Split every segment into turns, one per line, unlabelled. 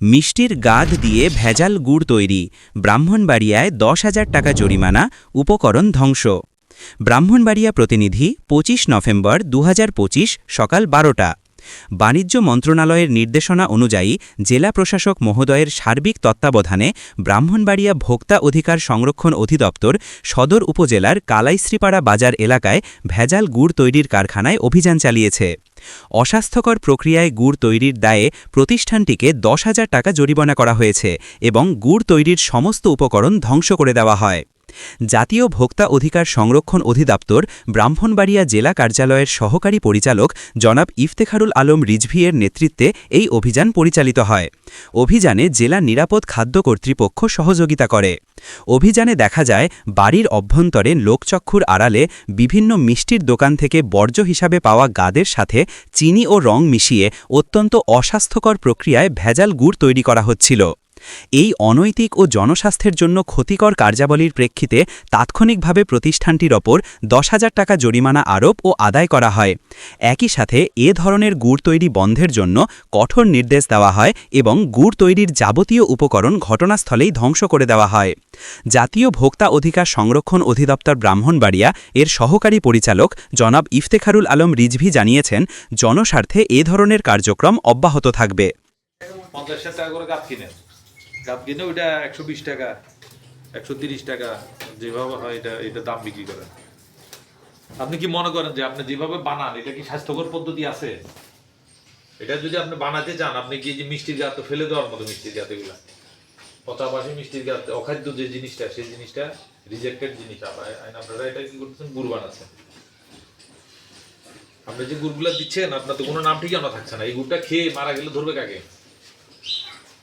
মিষ্টির গাদ দিয়ে ভেজাল গুড় তৈরি। ব্রাহ্মণবাড়িয়ায় দশ হাজার টাকা জরিমানা, উপকরণ ধ্বংস। ব্রাহ্মণবাড়িয়া প্রতিনিধি পঁচিশ নভেম্বর দু হাজার পঁচিশ সকাল বারোটা। বাণিজ্য মন্ত্রণালয়ের নির্দেশনা অনুযায়ী জেলা প্রশাসক মহোদয়ের সার্বিক তত্ত্বাবধানে ব্রাহ্মণবাড়িয়া ভোক্তা অধিকার সংরক্ষণ অধিদপ্তর সদর উপজেলার কালাইশ্রীপাড়া বাজার এলাকায় ভেজাল গুড় তৈরির কারখানায় অভিযান চালিয়েছে। অস্বাস্থ্যকর প্রক্রিয়ায় গুড় তৈরির দায়ে প্রতিষ্ঠানটিকে দশ হাজার টাকা জরিমানা করা হয়েছে এবং গুড় তৈরির সমস্ত উপকরণ ধ্বংস করে দেওয়া হয়। জাতীয় ভোক্তা অধিকার সংরক্ষণ অধিদপ্তর, ব্রাহ্মণবাড়িয়া জেলা কার্যালয়ের সহকারী পরিচালক জনাব ইফতেখারুল আলম রিজভিয়ের নেতৃত্বে এই অভিযান পরিচালিত হয়। অভিযানে জেলা নিরাপদ খাদ্য কর্তৃপক্ষ সহযোগিতা করে। অভিযানে দেখা যায়, বাড়ির অভ্যন্তরে লোকচক্ষুর আড়ালে বিভিন্ন মিষ্টির দোকান থেকে বর্জ্য হিসাবে পাওয়া গাদের সাথে চিনি ও রং মিশিয়ে অত্যন্ত অস্বাস্থ্যকর প্রক্রিয়ায় ভেজাল গুড় তৈরি করা হচ্ছিল। এই অনৈতিক ও জনস্বাস্থ্যের জন্য ক্ষতিকর কার্যাবলীর প্রেক্ষিতে তাৎক্ষণিকভাবে প্রতিষ্ঠানটির ওপর দশ হাজার টাকা জরিমানা আরোপ ও আদায় করা হয়। একই সাথে এ ধরনের গুড় তৈরি বন্ধের জন্য কঠোর নির্দেশ দেওয়া হয় এবং গুড় তৈরির যাবতীয় উপকরণ ঘটনাস্থলেই ধ্বংস করে দেওয়া হয়। জাতীয় ভোক্তা অধিকার সংরক্ষণ অধিদপ্তর ব্রাহ্মণবাড়িয়া এর সহকারী পরিচালক জনাব ইফতেখারুল আলম রিজভি জানিয়েছেন, জনস্বার্থে এ ধরনের কার্যক্রম অব্যাহত থাকবে।
পঞ্চাশ টাকা করে গাপ কিনেন। গাপ কিনে ওইটা একশো বিশ টাকা, একশো তিরিশ টাকা যেভাবে হয় এটা এটা দাম বিক্রি করেন। আপনি কি মনে করেন যে আপনি যেভাবে বানান, এটা কি স্বাস্থ্যকর পদ্ধতি আছে? এটা যদি আপনি বানাতে চান, আপনি কি যে মিষ্টির গাছ তো ফেলে দেওয়ার মতো মিষ্টির গাছ এগুলা? পচাবাসী মিষ্টির গাছ অখাদ্য যে জিনিসটা, সেই জিনিসটা রিজেক্টেড জিনিস। আপনারা এটা কি করতেছেন? গুড় বানাচ্ছেন আপনি যে গুড়গুলা দিচ্ছেন, আপনার তো কোনো নাম ঠিকানা থাকছে না। এই গুড়টা খেয়ে মারা গেলে ধরবে কাকে?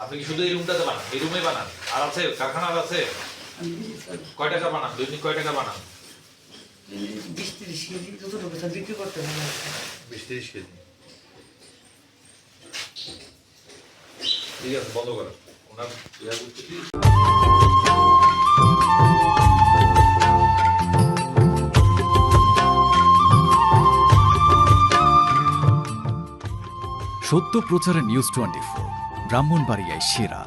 আপনি কি শুধু এই রুমটাতে বানান? এই রুমে বানান। আর আছে কারখানা আর আছে। কয় টাকা বানান? দৈনিক কয় টাকা বানান?
বিশ তিরিশ কেজি যতটুকু বিক্রি করতে হবে
বিশ তিরিশ কেজি। ঠিক আছে বন্ধ করেন। ওনার ইয়া
সত্য প্রচারে নিউজ টোয়েন্টি ফোর। ব্রাহ্মণবাড়িয়ায় সেরা